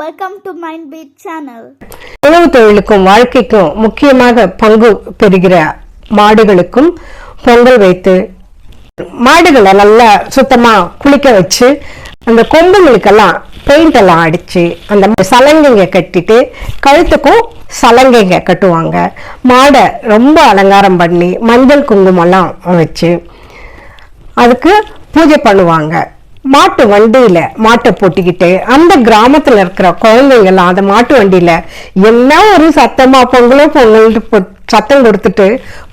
Welcome to mind beat channel உணவு தொழிலுக்கும் வாழ்க்கைக்கும் முக்கியமாக பங்கு பெறுகிற மாடுகளுக்கும் பொங்கல் வைத்து மாடுகளை நல்லா சுத்தமா குளிக்க வச்சு அந்த கொம்புங்களுக்கெல்லாம் பெயிண்ட் எல்லாம் அடிச்சு அந்த சலங்கைங்க கட்டிட்டு கழுத்துக்கும் சலங்கைங்க கட்டுவாங்க. மாடை ரொம்ப அலங்காரம் பண்ணி மஞ்சள் குங்குமம்லாம் வச்சு அதுக்கு பூஜை பண்ணுவாங்க. மாட்டு வண்டியில மாட்டை போட்டிக்கிட்டு அந்த கிராமத்துல இருக்கிற குழந்தைங்கள்லாம் அந்த மாட்டு வண்டியில என்ன ஒரு சத்தமா பொங்கலோ பொங்கல் சத்தம் கொடுத்துட்டு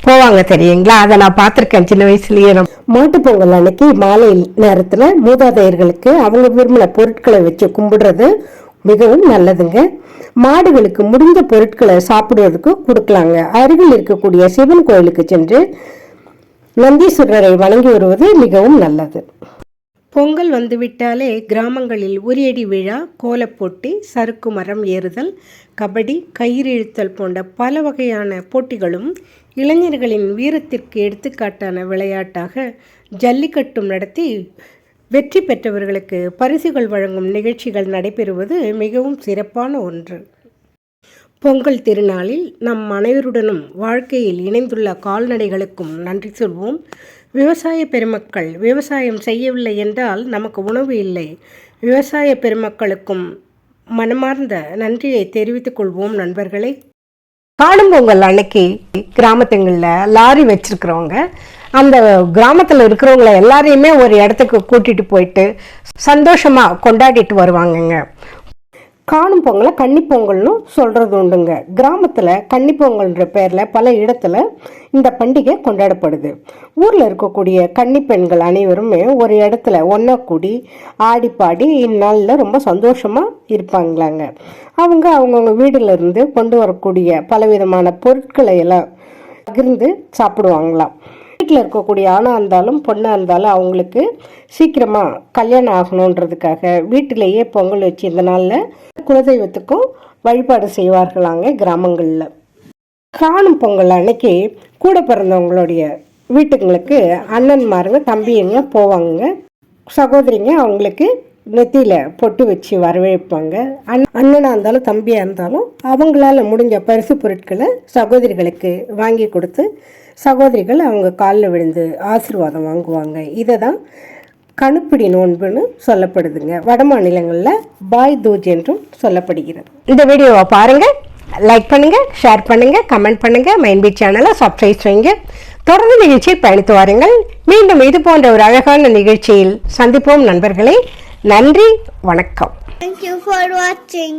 போவாங்க தெரியுங்களா? அதை நான் பார்த்துருக்கேன் சின்ன வயசுலயே. மாட்டு பொங்கல் அன்னைக்கு மாலை நேரத்துல மூதாதையர்களுக்கு அவங்க விரும்பின பொருட்களை வச்சு கும்பிடுறது மிகவும் நல்லதுங்க. மாடுகளுக்கு முடிந்த பொருட்களை சாப்பிடுவதற்கு கொடுக்கலாங்க. அருகில் இருக்கக்கூடிய சிவன் கோயிலுக்கு சென்று நந்தீஸ்வரரை வழங்கி வருவது மிகவும் நல்லது. பொங்கல் வந்துவிட்டாலே கிராமங்களில் உரியடி விழா கோலப்போட்டி சறுக்கு மரம் ஏறுதல் கபடி கயிறு இழுத்தல் போன்ற பல வகையான போட்டிகளும் இளைஞர்களின் வீரத்திற்கு எடுத்துக்காட்டான விளையாட்டாக ஜல்லிக்கட்டும் நடத்தி வெற்றி பெற்றவர்களுக்கு பரிசுகள் வழங்கும் நிகழ்ச்சிகள் நடைபெறுவது மிகவும் சிறப்பான ஒன்று. பொங்கல் திருநாளில் நம் அனைவருடனும் வாழ்க்கையில் இணைந்துள்ள கால்நடைகளுக்கும் நன்றி சொல்வோம். விவசாய பெருமக்கள் விவசாயம் செய்யவில்லை என்றால் நமக்கு உணவு இல்லை. விவசாய பெருமக்களுக்கும் மனமார்ந்த நன்றியை தெரிவித்துக் கொள்வோம் நண்பர்களே. காணும் பொங்கல் அன்னைக்கு கிராமத்துங்களில் லாரி வச்சிருக்கிறவங்க அந்த கிராமத்தில் இருக்கிறவங்கள எல்லாரையுமே ஒரு இடத்துக்கு கூட்டிட்டு போயிட்டு சந்தோஷமாக கொண்டாடிட்டு வருவாங்கங்க. காணும் பொங்கலை கன்னிப்பொங்கல்னு சொல்கிறது உண்டுங்க. கிராமத்தில் கன்னிப்பொங்கல்ன்ற பேரில் பல இடத்துல இந்த பண்டிகை கொண்டாடப்படுது. ஊரில் இருக்கக்கூடிய கன்னி பெண்கள் அனைவருமே ஒரு இடத்துல ஒன்றா கூடி ஆடி பாடி இந்நாளில் ரொம்ப சந்தோஷமாக இருப்பாங்களாங்க. அவங்க அவங்கவுங்க வீடுல இருந்து கொண்டு வரக்கூடிய பலவிதமான பொருட்களை எல்லாம் பகிர்ந்து சாப்பிடுவாங்களாம் வீட்டில் இருக்கக்கூடிய ஆணாக இருந்தாலும் பொண்ணாக இருந்தாலும் அவங்களுக்கு சீக்கிரமாக கல்யாணம் ஆகணுன்றதுக்காக வீட்டிலேயே பொங்கல் வச்சு இந்த நாளில் குலதெய்வத்துக்கும் வழிபாடு செய்வார்களாங்க கிராமங்களில். காணும் பொங்கல் அன்னைக்கு கூட பிறந்தவங்களுடைய வீட்டுங்களுக்கு அண்ணன்மாருங்க தம்பிங்க போவாங்க சகோதரிங்க அவங்களுக்கு நெத்தியில் பொட்டு வச்சு வரவேற்பாங்க. அண் அண்ணனாக இருந்தாலும் தம்பியாக இருந்தாலும் அவங்களால முடிஞ்ச பரிசு பொருட்களை சகோதரிகளுக்கு வாங்கி கொடுத்து சகோதரிகள் அவங்க காலில் விழுந்து ஆசீர்வாதம் வாங்குவாங்க. இதை தான் கணுப்பிடி நோன்புன்னு சொல்லப்படுதுங்க. வட மாநிலங்களில் பாய் தூஜ் என்றும் சொல்லப்படுகிறது. இந்த வீடியோவை பாருங்க லைக் பண்ணுங்க ஷேர் பண்ணுங்க கமெண்ட் பண்ணுங்க. மைன்பி சேனலை சப்ஸ்கிரைப் செய்யுங்க. தொடர்ந்து நிகழ்ச்சியில் பயணித்து வாருங்கள். மீண்டும் இது போன்ற ஒரு அழகான நிகழ்ச்சியில் சந்திப்போம் நண்பர்களே. நன்றி வணக்கம். Thank you for watching.